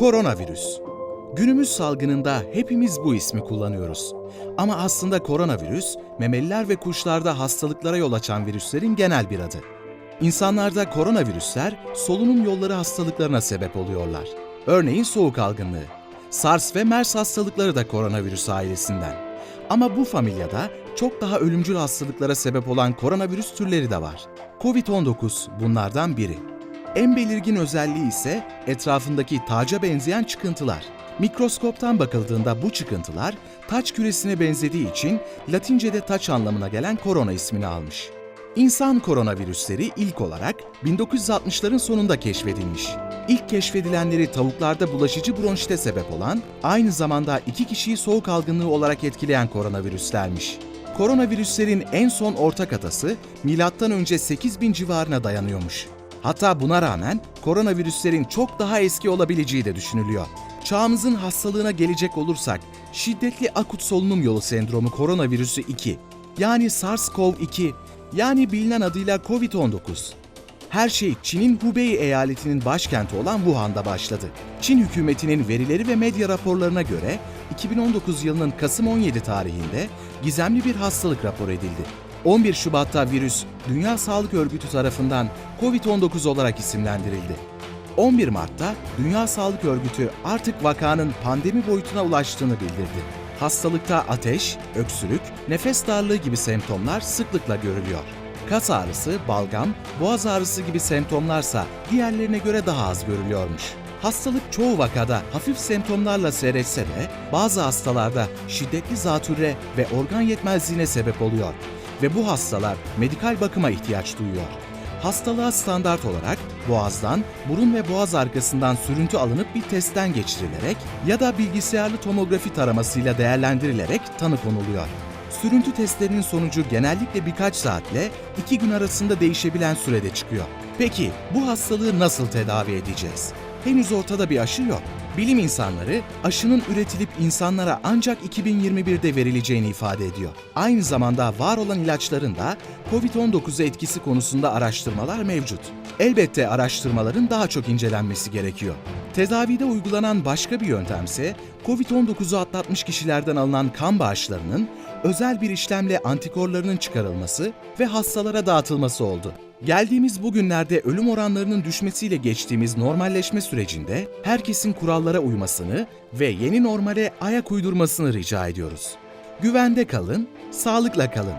Koronavirüs. Günümüz salgınında hepimiz bu ismi kullanıyoruz. Ama aslında koronavirüs, memeliler ve kuşlarda hastalıklara yol açan virüslerin genel bir adı. İnsanlarda koronavirüsler solunum yolları hastalıklarına sebep oluyorlar. Örneğin soğuk algınlığı. SARS ve MERS hastalıkları da koronavirüs ailesinden. Ama bu familyada çok daha ölümcül hastalıklara sebep olan koronavirüs türleri de var. Covid-19 bunlardan biri. En belirgin özelliği ise etrafındaki taca benzeyen çıkıntılar. Mikroskoptan bakıldığında bu çıkıntılar taç küresine benzediği için Latince'de taç anlamına gelen korona ismini almış. İnsan koronavirüsleri ilk olarak 1960'ların sonunda keşfedilmiş. İlk keşfedilenleri tavuklarda bulaşıcı bronşite sebep olan, aynı zamanda iki kişiyi soğuk algınlığı olarak etkileyen koronavirüslermiş. Koronavirüslerin en son ortak atası M.Ö. 8000 civarına dayanıyormuş. Hatta buna rağmen koronavirüslerin çok daha eski olabileceği de düşünülüyor. Çağımızın hastalığına gelecek olursak, şiddetli akut solunum yolu sendromu koronavirüsü 2, yani SARS-CoV-2, yani bilinen adıyla COVID-19. Her şey Çin'in Hubei eyaletinin başkenti olan Wuhan'da başladı. Çin hükümetinin verileri ve medya raporlarına göre 2019 yılının Kasım 17 tarihinde gizemli bir hastalık rapor edildi. 11 Şubat'ta virüs Dünya Sağlık Örgütü tarafından COVID-19 olarak isimlendirildi. 11 Mart'ta Dünya Sağlık Örgütü artık vakanın pandemi boyutuna ulaştığını bildirdi. Hastalıkta ateş, öksürük, nefes darlığı gibi semptomlar sıklıkla görülüyor. Kas ağrısı, balgam, boğaz ağrısı gibi semptomlarsa diğerlerine göre daha az görülüyormuş. Hastalık çoğu vakada hafif semptomlarla seyretse de bazı hastalarda şiddetli zatürre ve organ yetmezliğine sebep oluyor ve bu hastalar medikal bakıma ihtiyaç duyuyor. Hastalığa standart olarak boğazdan, burun ve boğaz arkasından sürüntü alınıp bir testten geçirilerek ya da bilgisayarlı tomografi taramasıyla değerlendirilerek tanı konuluyor. Sürüntü testlerinin sonucu genellikle birkaç saatle iki gün arasında değişebilen sürede çıkıyor. Peki bu hastalığı nasıl tedavi edeceğiz? Henüz ortada bir aşı yok. Bilim insanları aşının üretilip insanlara ancak 2021'de verileceğini ifade ediyor. Aynı zamanda var olan ilaçların da COVID-19'a etkisi konusunda araştırmalar mevcut. Elbette araştırmaların daha çok incelenmesi gerekiyor. Tedavide uygulanan başka bir yöntemse COVID-19'u atlatmış kişilerden alınan kan bağışlarının özel bir işlemle antikorlarının çıkarılması ve hastalara dağıtılması oldu. Geldiğimiz bugünlerde ölüm oranlarının düşmesiyle geçtiğimiz normalleşme sürecinde herkesin kurallara uymasını ve yeni normale ayak uydurmasını rica ediyoruz. Güvende kalın, sağlıkla kalın.